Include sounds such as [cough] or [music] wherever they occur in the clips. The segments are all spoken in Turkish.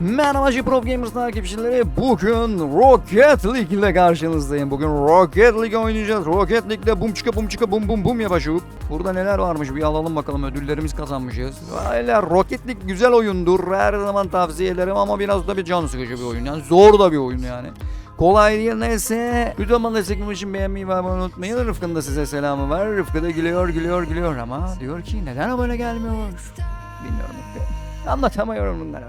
Merhaba Pro Gamers takipçileri. Bugün Rocket League ile karşınızdayım. Bugün Rocket League oynayacağız. Rocket League'de bum çıka bum çıka bum bum bum yapacağız. Burada neler varmış bir alalım bakalım ödüllerimiz kazanmışız. Öyle Rocket League güzel oyundur. Her zaman tavsiye ederim ama biraz da bir can sıkıcı bir oyun. Yani zor da bir oyun yani. Kolay değil neyse. Videomu desteklemek için beğenmeyi ve abone unutmayın. Rıfkı'nın da size selamı var. Rıfkı da gülüyor gülüyor gülüyor ama diyor ki neden abone gelmiyor? Bilmiyorum. Anlatamıyorum bunları.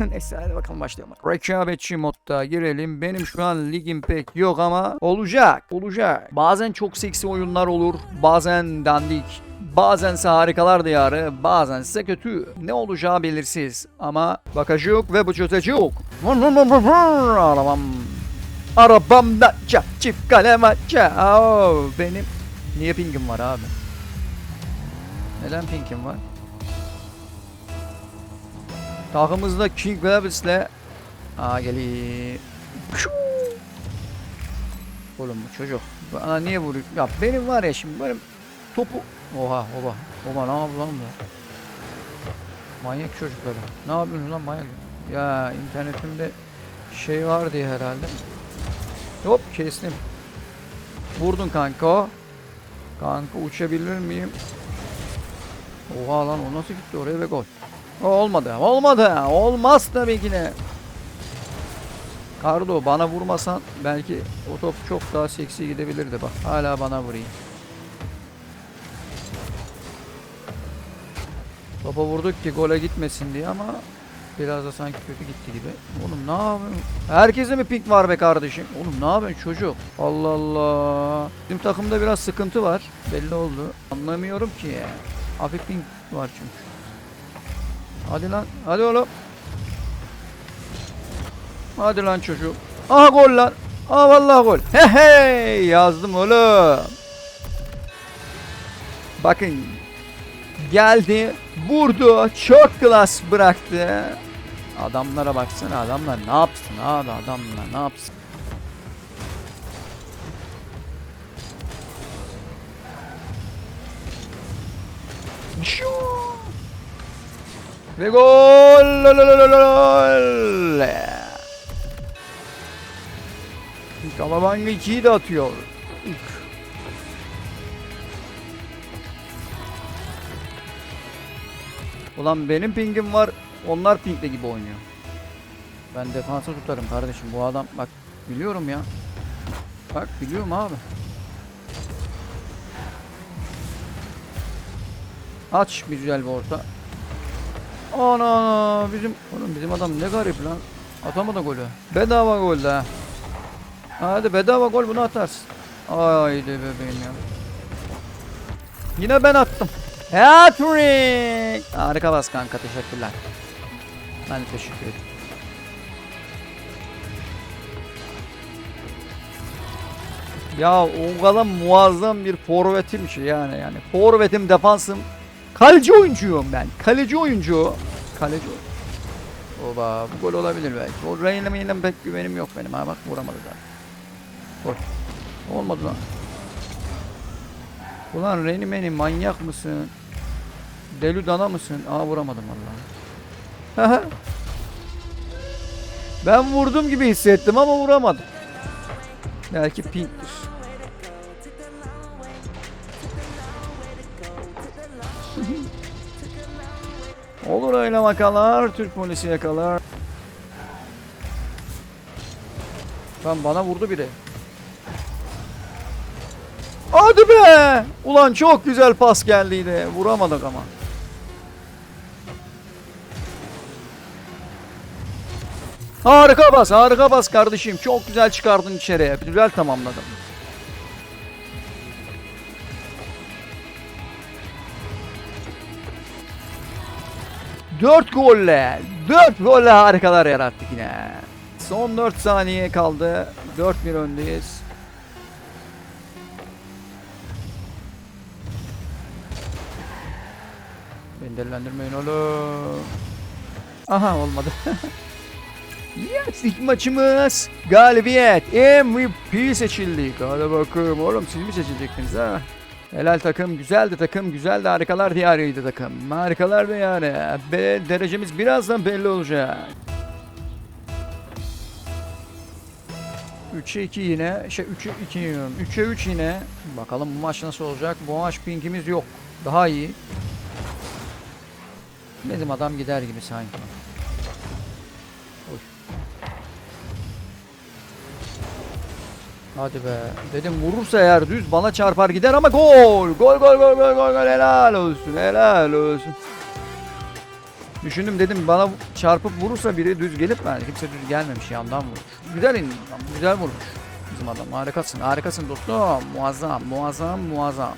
[laughs] Neyse hadi bakalım başlayalım. Rekabetçi modda girelim. Benim şu an ligim pek yok ama olacak. Olacak. Bazen çok seksi oyunlar olur. Bazen dandik. Bazense harikalar diyarı, bazense kötü. Ne olacağı belirsiz. Ama bakacak ve bu çözecek. Arabam. Arabamda ça, çift kalem aça. Oo, benim. Niye pingim var abi? Neden pingim var? Takımızda King Rabbits'le Aa geliyor. Oğlum bu çocuk bana niye vuruyor? Ya benim var ya şimdi benim topu Oha oha oha ne yapıyor lan bu? Manyak çocuklar. Ne yapıyorsun lan manyak? Ya internetimde şey var diye herhalde. Hop kestim. Vurdun kanka. Kanka uçabilir miyim? Oha lan o nasıl gitti oraya ve gol. Olmadı. Olmadı. Olmaz tabii ki de. Kardo bana vurmasan belki o top çok daha seksi gidebilirdi bak. Hala bana vurayım. Topa vurduk ki gole gitmesin diye ama biraz da sanki kötü gitti gibi. Oğlum ne yapıyorsun? Herkese mi pink var be kardeşim? Oğlum ne yapıyorsun çocuk? Allah Allah. Bizim takımda biraz sıkıntı var. Belli oldu. Anlamıyorum ki. Hafif pink var çünkü. Hadi lan. Hadi oğlum. Hadi lan çocuk. Aha gol lan. Aha vallahi gol. He hey yazdım oğlum. Bakın. Geldi. Vurdu. Çok klas bıraktı. Adamlara baksana adamlar ne yapsın abi adamlar ne yapsın. Şuu. Ve gol! Lol, lol, lol. Kavabanga 2'yi de atıyor. Ulan benim pingim var. Onlar pingle gibi oynuyor. Ben defansa tutarım kardeşim. Bu adam bak biliyorum ya. Bak biliyorum abi. Aç güzel bir orta. Ana ana bizim oğlum bizim adam ne garip lan. Atamadı golü. Bedava gol de. Hadi bedava gol bunu atarsın. Haydi bebeğim ya. Yine ben attım. Hat-trick. Harika bas kanka teşekkürler. Ben de teşekkür ederim. Ya kadar muazzam bir forvetim ki yani yani forvetim defansım Kaleci oyuncuyum ben. Kaleci oyuncu. Kaleci Oba bu gol olabilir belki. O Reyna yine pek güvenim yok benim. Ha bak vuramadı da. Gol. Olmadı lan. Ulan Reyna benim manyak mısın? Deli dana mısın? Aa vuramadım vallahi. ben vurdum gibi hissettim ama vuramadım. Belki pinktir. Olur öyle makalar. Türk polisi yakalar. Lan bana vurdu biri. Hadi be! Ulan çok güzel pas geldiydi. Vuramadık ama. Harika bas, harika bas kardeşim. Çok güzel çıkardın içeriye. Güzel tamamladım. 4 golle 4 golle harikalar yarattık yine. Son 4 saniye kaldı. 4-1 öndeyiz. Beni delilendirmeyin oğlum. Aha olmadı. [laughs] yes ilk maçımız galibiyet. MVP seçildik. Hadi bakalım oğlum siz mi seçilecektiniz ha? Helal takım, güzeldi takım, güzeldi harikalar diyarıydı takım. Harikalar diyarı. Be derecemiz birazdan belli olacak. 3'e 2 yine. Şey 3'e 2 yiyorum. 3'e 3 yine. Bakalım bu maç nasıl olacak? Bu maç pingimiz yok. Daha iyi. Bizim adam gider gibi sanki. Hadi be. Dedim vurursa eğer düz bana çarpar gider ama gol. Gol gol gol gol gol gol helal olsun. Helal olsun. Düşündüm dedim bana çarpıp vurursa biri düz gelip yani kimse düz gelmemiş yandan vurmuş. Güzel indi. Güzel vurmuş. Bizim adam harikasın. Harikasın dostum. Muazzam muazzam muazzam.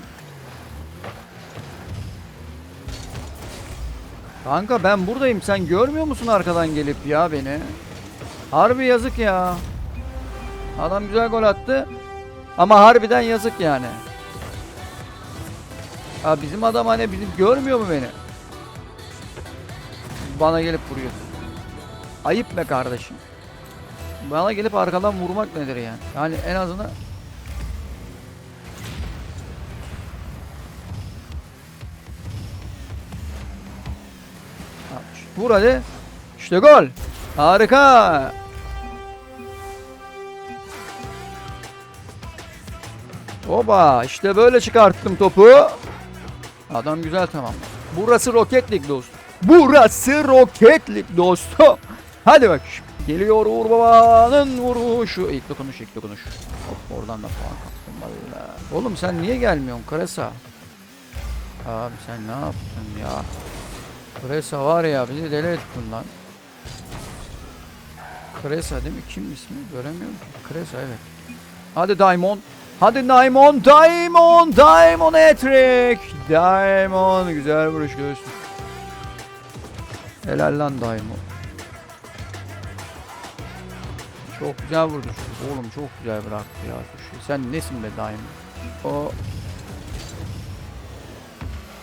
Kanka ben buradayım. Sen görmüyor musun arkadan gelip ya beni? Harbi yazık ya. Adam güzel gol attı. Ama harbiden yazık yani. Ha bizim adam hani bizim görmüyor mu beni? Bana gelip vuruyor. Ayıp be kardeşim. Bana gelip arkadan vurmak nedir yani? Yani en azından Vur hadi. İşte gol. Harika. Oba işte böyle çıkarttım topu. Adam güzel tamam. Burası Rocket League dostum. Burası Rocket League dostum. Hadi bak. Geliyor Uğur Baba'nın vuruşu. İlk dokunuş ilk dokunuş. Hop oradan da puan kaptım valla. Oğlum sen niye gelmiyorsun Kresa? Abi sen ne yaptın ya? Kresa var ya bizi deli ettin lan. Kresa değil mi? Kim ismi? Göremiyorum ki. Kresa evet. Hadi Diamond. Hadi Diamond, Diamond, Diamond hat-trick. Diamond güzel vuruş göğsün. Helal lan Diamond. Çok güzel vurdu. Oğlum çok güzel bıraktı ya şey. Sen nesin be Diamond? O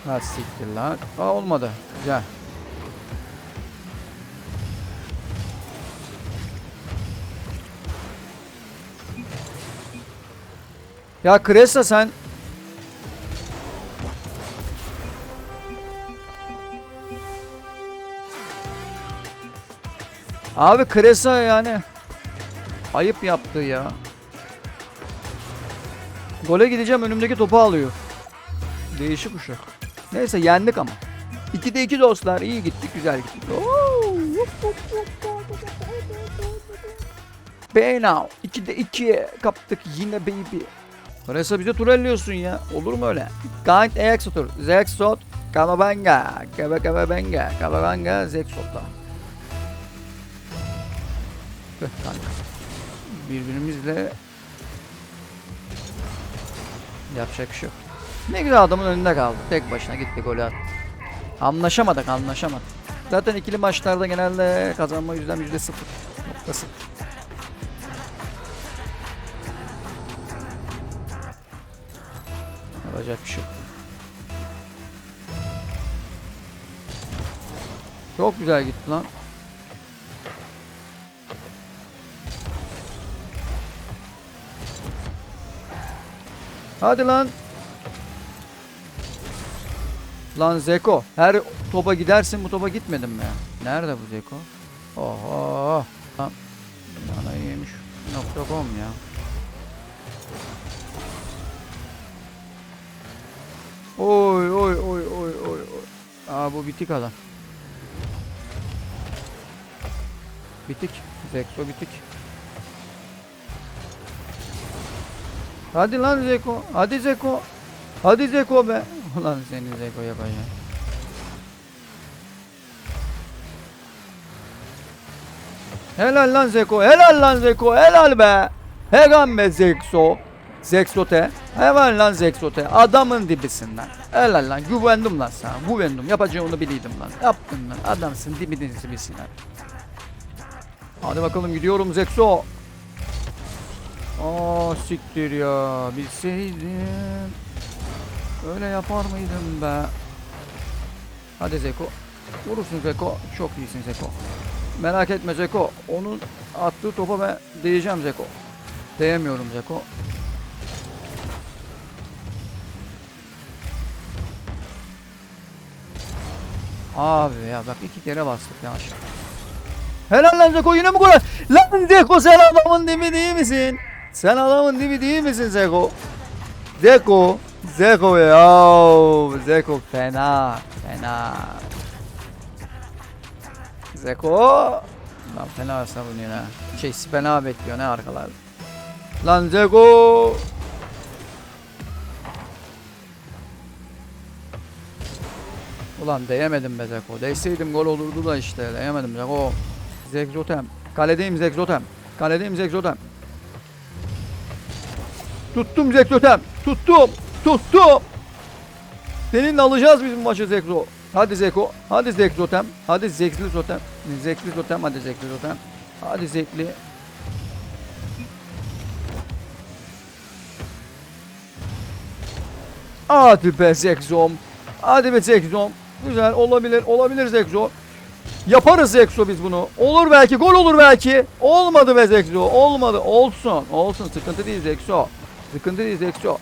Ha siktir lan. Aa olmadı. Güzel. Ya Kresa sen Abi Kresa yani ayıp yaptı ya. Gole gideceğim önümdeki topu alıyor. Değişik uşak. Neyse yendik ama. 2'de 2 dostlar. iyi gittik güzel gittik. Oo! Be now. 2'de 2'ye kaptık yine baby. Parası bize turelliyorsun ya. Olur mu öyle? Gant Exotur. Zexot. Kamabanga. Kaba Kababanga. Kababanga Zexot'la. Tüh kanka. Birbirimizle yapacak bir şey yok. Ne güzel adamın önünde kaldı. Tek başına gitti golü attı. Anlaşamadık anlaşamadık. Zaten ikili maçlarda genelde kazanma yüzden yüzde sıfır. Nokta Yapacak bir şey. Çok güzel gitti lan. Hadi lan. Lan Zeko. Her topa gidersin bu topa gitmedin mi? Nerede bu Zeko? Oho. Lan. Bana yemiş. .com ya. Oy oy oy oy oy. Aa bu bitik adam. Bitik. Zeko bitik. Hadi lan Zeko. Hadi Zeko. Hadi Zeko be. Ulan seni Zeko yapacağım. Helal lan Zeko. Helal lan Zeko. Helal be. Helal be Zekso. Zeksote. Helal lan Zeksote. Adamın dibisin lan. Helal lan. Güvendim lan sana. Güvendim. Yapacağını biliydim lan. Yaptın lan. Adamsın dibinin dibisin lan. Hadi bakalım gidiyorum Zekso. Aa siktir ya. Bilseydim. Öyle yapar mıydım be? Hadi Zeko. Vurursun Zeko. Çok iyisin Zeko. Merak etme Zeko. Onun attığı topa ben değeceğim Zeko. Değemiyorum Zeko. Abi ya bak iki kere bastık yanlış. Helal lan Zeko yine mi gol? Lan Zeko sen adamın dibi değil misin? Sen adamın dibi değil misin Zeko? Zeko. Zeko ya. Zeko fena. Fena. Zeko. Lan fena savunuyor ha. Şey fena bekliyor ne arkalarda. Lan Zeko. Ulan değemedim be Zeko. Değseydim gol olurdu da işte. Değemedim Zeko. Zegzotem. Kaledeyim Zegzotem. Kaledeyim Zegzotem. Tuttum Zegzotem. Tuttum. Tuttum. Seninle alacağız biz bu maçı Zekzo. Hadi Zeko. Hadi Zekzotem. Hadi Zekli Zotem. Zekli Zotem. Hadi Zekli Zotem. Hadi Zekli. Hadi be Zekzom. Hadi be Zekzom. Güzel olabilir. Olabilir Zekzo. Yaparız Zekso biz bunu. Olur belki. Gol olur belki. Olmadı be Zekso. Olmadı. Olsun. Olsun. Sıkıntı değil Zekso. Sıkıntı değil Zekso.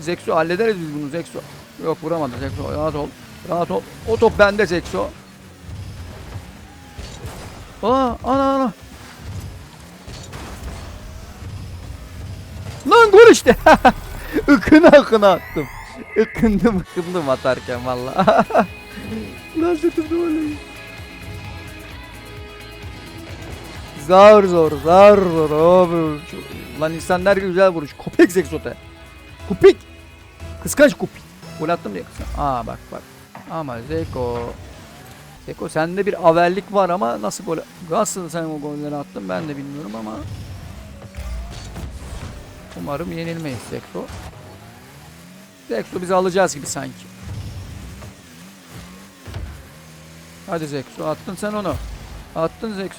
Zekso hallederiz biz bunu Zekso. Yok vuramadı Zekso. Rahat ol. Rahat ol. O top bende Zekso. Aa ana ana. Lan gol işte. [laughs] Ikına akına attım. Ikındım ıkındım atarken valla. [laughs] Sırtımda öyle. Zar zor zar zor abi. Lan insanlar güzel vuruş. Kopek zeksote. Kupik. Kıskanç kupik. Gol attım diye kıskan. Aa bak bak. Ama Zeko. Zeko sende bir avellik var ama nasıl gol nasıl sen o golleri attın ben de bilmiyorum ama Umarım yenilmeyiz Zeko. Zeko bizi alacağız gibi sanki. Hadi Zeko attın sen onu. Attın Zeko.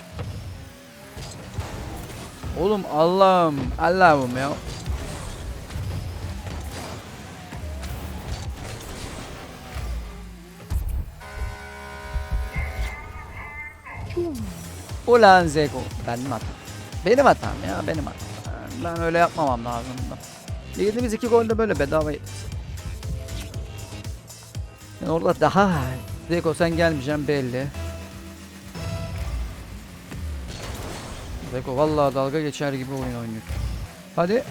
Oğlum Allah'ım Allah'ım ya. Ulan Zeko. Benim hatam. Benim hatam ya benim hatam. Ben öyle yapmamam lazımdı. Yediğimiz iki gol de böyle bedava yediniz. Yani orada daha Zeko sen gelmeyeceksin belli. Zeko vallahi dalga geçer gibi oyun oynuyor. Hadi.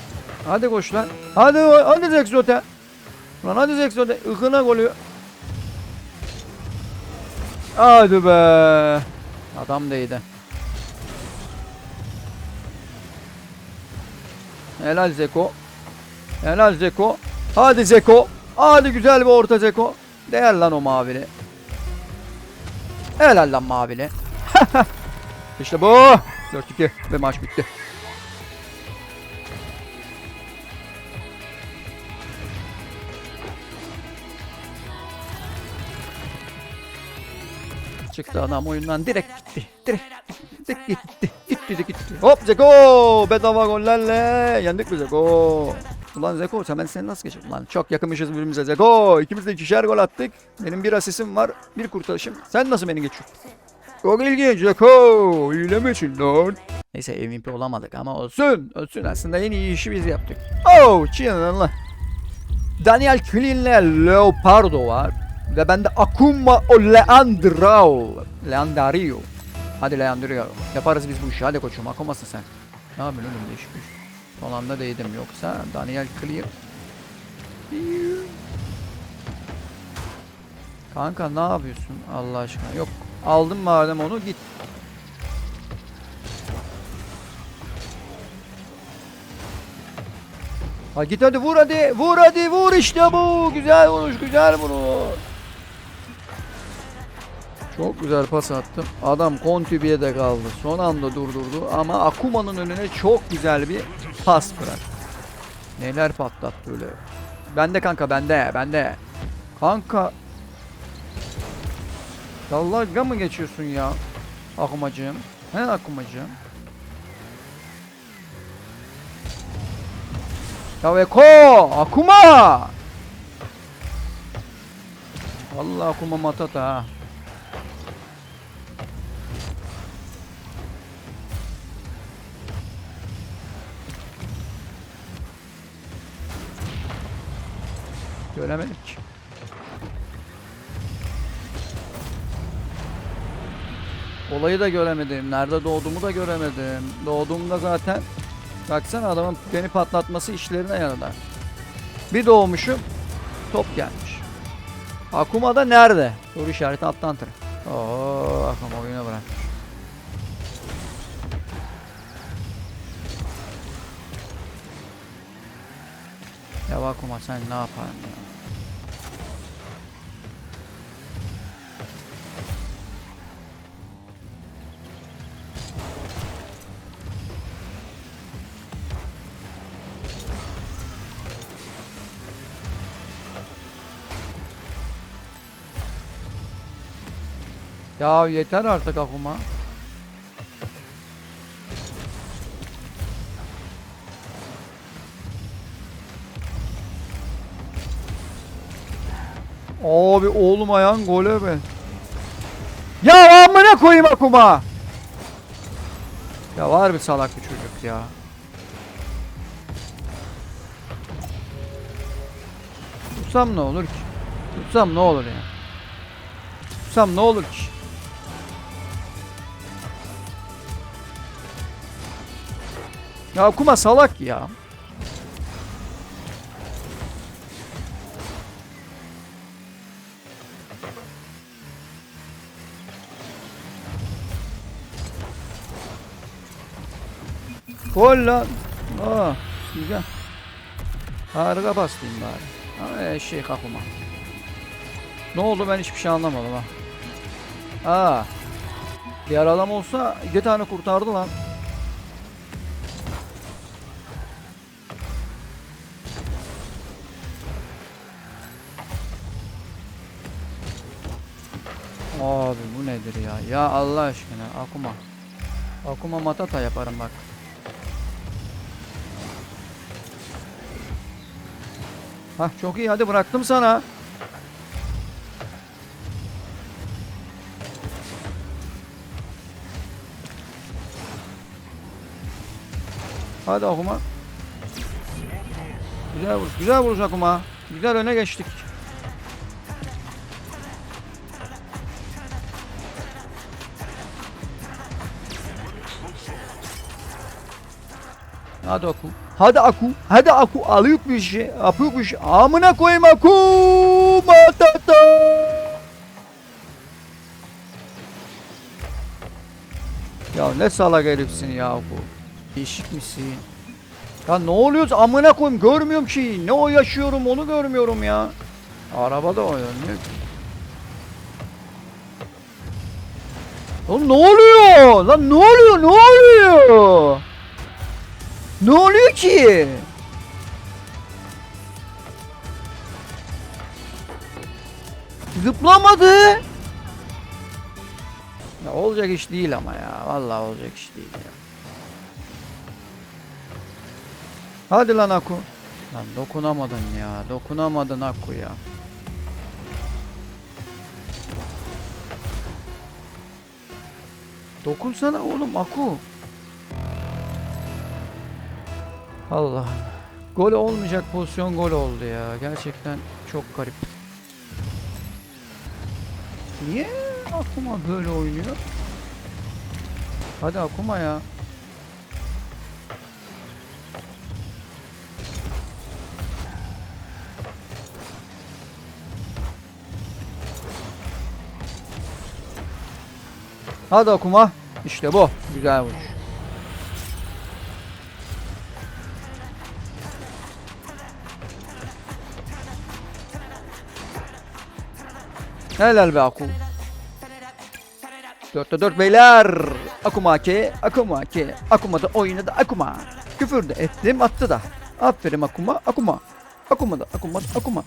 Hadi koş lan. Hadi hadi Zeksote. Lan hadi Zeksote. Ikına golü. Hadi be. Adam değdi. Helal Zeko. Helal Zeko. Hadi Zeko. Hadi güzel bir orta Zeko. Değer lan o mavili. Helal lan mavili. [laughs] işte bu. 4-2 ve maç bitti. Çıktı adam oyundan direkt gitti. Direkt gitti. Gitti. Gitti gitti. Hop Zeko. Bedava gollerle. Yendik mi Zeko? Ulan Zeko sen ben seni nasıl geçirdim lan? Çok yakınmışız birbirimize Zeko. İkimiz de ikişer gol attık. Benim bir asistim var. Bir kurtarışım. Sen nasıl beni geçiyorsun? Çok ilginç Zeko. Hile mi için lan? Neyse MVP olamadık ama olsun. Olsun aslında en iyi işi biz yaptık. Oh çiğnen Daniel Clean'le Leopardo var. Ve bende Akuma o Leandro. Leandario. Hadi Leandro. Yaparız biz bu işi. Hadi koçum Akuma'sın sen. Ne yapıyorsun oğlum değişik bir şey. Son anda değdim yoksa Daniel Clear. Kanka ne yapıyorsun Allah aşkına? Yok aldım madem onu git. Ha git hadi vur hadi vur hadi vur işte bu güzel vuruş güzel vuruş. Çok güzel pas attım. Adam Kontübiye'de kaldı. Son anda durdurdu ama Akuma'nın önüne çok güzel bir pas bırak. Neler patlattı öyle. Bende kanka bende bende. Kanka. Dalga mı geçiyorsun ya? Akumacığım. He Akumacığım. Ya Eko! Akuma! Vallahi Akuma matata ha. Göremedim ki. Olayı da göremedim. Nerede doğduğumu da göremedim. Doğduğumda zaten baksana adamın beni patlatması işlerine yaradı. Bir doğmuşum top gelmiş. Akuma da nerede? Soru işareti alttan tır. Oo Akuma oyuna bırak. Ya Akuma sen ne yaparsın ya? Ya yeter artık Akuma. Abi oğlum ayağın gole be. Ya amına koyayım Akuma. Ya var bir salak bir çocuk ya. Tutsam ne olur ki? Tutsam ne olur ya? Tutsam ne olur ki? Ya Akuma salak ya. Gol lan. Aa, güzel. Harika bastım bari. Ama eşek akuma. Ne oldu ben hiçbir şey anlamadım ha. Aa. Adam olsa iki tane kurtardı lan. Abi bu nedir ya? Ya Allah aşkına Akuma. Akuma matata yaparım bak. Hah çok iyi hadi bıraktım sana. Hadi Akuma. Güzel vuruş, güzel vuruş Akuma. Güzel öne geçtik. Hadi Aku. Hadi Aku. Hadi Aku. Alıyor bir şey. Yapıyor bir şey. Amına koyayım Aku. Matata. Ya ne salak herifsin ya Aku. Değişik misin? Ya ne oluyor? Amına koyayım görmüyorum ki. Ne o yaşıyorum onu görmüyorum ya. Arabada oynanıyor ki. Oğlum ne oluyor? Lan ne oluyor? Ne oluyor? Ne oluyor ki? Zıplamadı. Ya olacak iş değil ama ya. Vallahi olacak iş değil ya. Hadi lan Aku. Lan dokunamadın ya. Dokunamadın Aku ya. Dokunsana oğlum Aku. Allah. Gol olmayacak pozisyon gol oldu ya. Gerçekten çok garip. Niye Akuma böyle oynuyor? Hadi Akuma ya. Hadi Akuma. İşte bu. Güzel vuruş. Helal be Aku. Dörtte dört beyler. Akuma ke, Akuma ke. Akuma da oynadı Akuma. Küfür de ettim attı da. Aferin Akuma, Akuma. Akuma da, Akuma da, Akuma.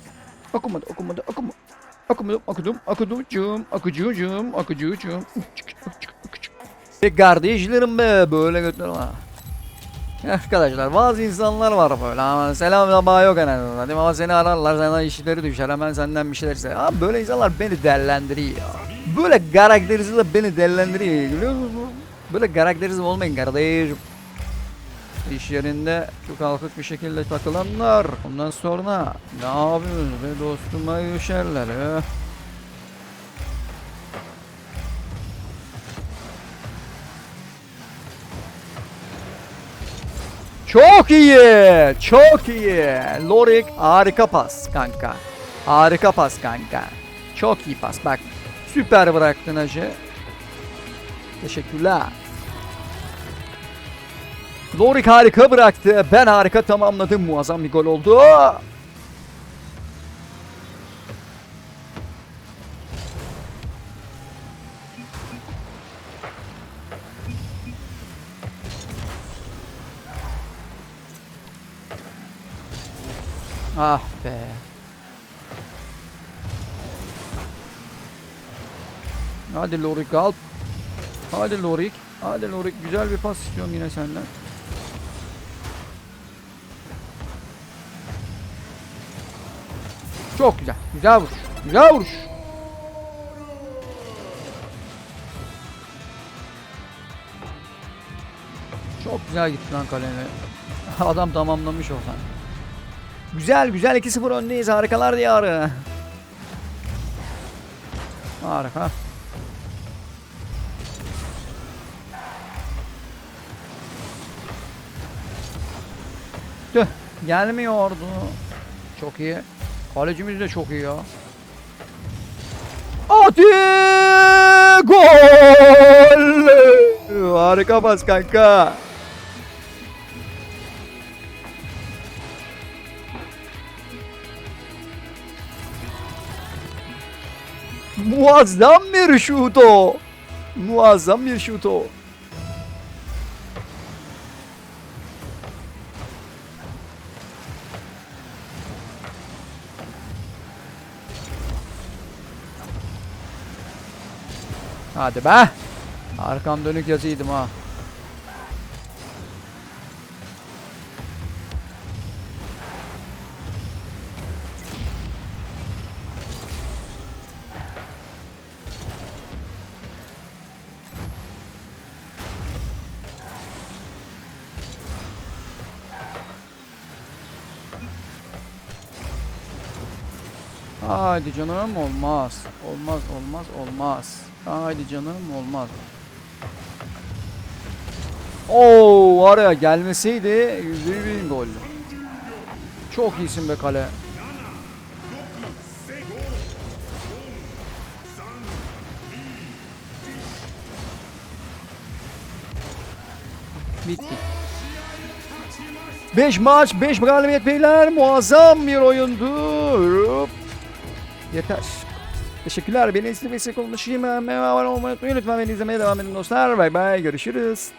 Akuma da, Akuma da, Akuma. Akudum, akudum, akuducum, akucucum, akucucum. Ve kardeşlerim be böyle götür. Arkadaşlar bazı insanlar var böyle ama selam ama yok en azından ama seni ararlar sana işleri düşer hemen senden bir şeyler ister. Abi böyle insanlar beni değerlendiriyor. Böyle karakterizmle beni değerlendiriyor biliyor musun? Böyle karakterizm olmayın kardeşim. İş yerinde çok kalkık bir şekilde takılanlar. Ondan sonra ne yapıyorsunuz be dostuma düşerler ya. Çok iyi. Çok iyi. Lorik harika pas kanka. Harika pas kanka. Çok iyi pas bak. Süper bıraktın hacı. Teşekkürler. Lorik harika bıraktı. Ben harika tamamladım. Muazzam bir gol oldu. Ah be. Hadi Lorik al. Hadi Lorik. Hadi Lorik. Güzel bir pas istiyorum yine senden. Çok güzel. Güzel vuruş. Güzel vuruş. Çok güzel gitti lan kalene. [laughs] Adam tamamlamış oradan. Güzel güzel 2-0 öndeyiz. Harikalar diyarı. Harika. Tüh. Gelmiyordu. Çok iyi. Kalecimiz de çok iyi ya. Hadi! Gol! Harika pas kanka. Muazzam bir şut o. Muazzam bir şut o. Hadi be. Arkam dönük yazıydım ha. Haydi canım olmaz. Olmaz olmaz olmaz. Haydi canım olmaz. Oo araya gelmeseydi yüzde bin gol. Çok iyisin be kale. Bitti. 5 maç 5 galibiyet beyler muazzam bir oyundu. Yeter. Teşekkürler. Beni izlemesi konuşayım. Abone olmayı unutmayın. Lütfen beni izlemeye devam edin dostlar. Bay bay. Görüşürüz.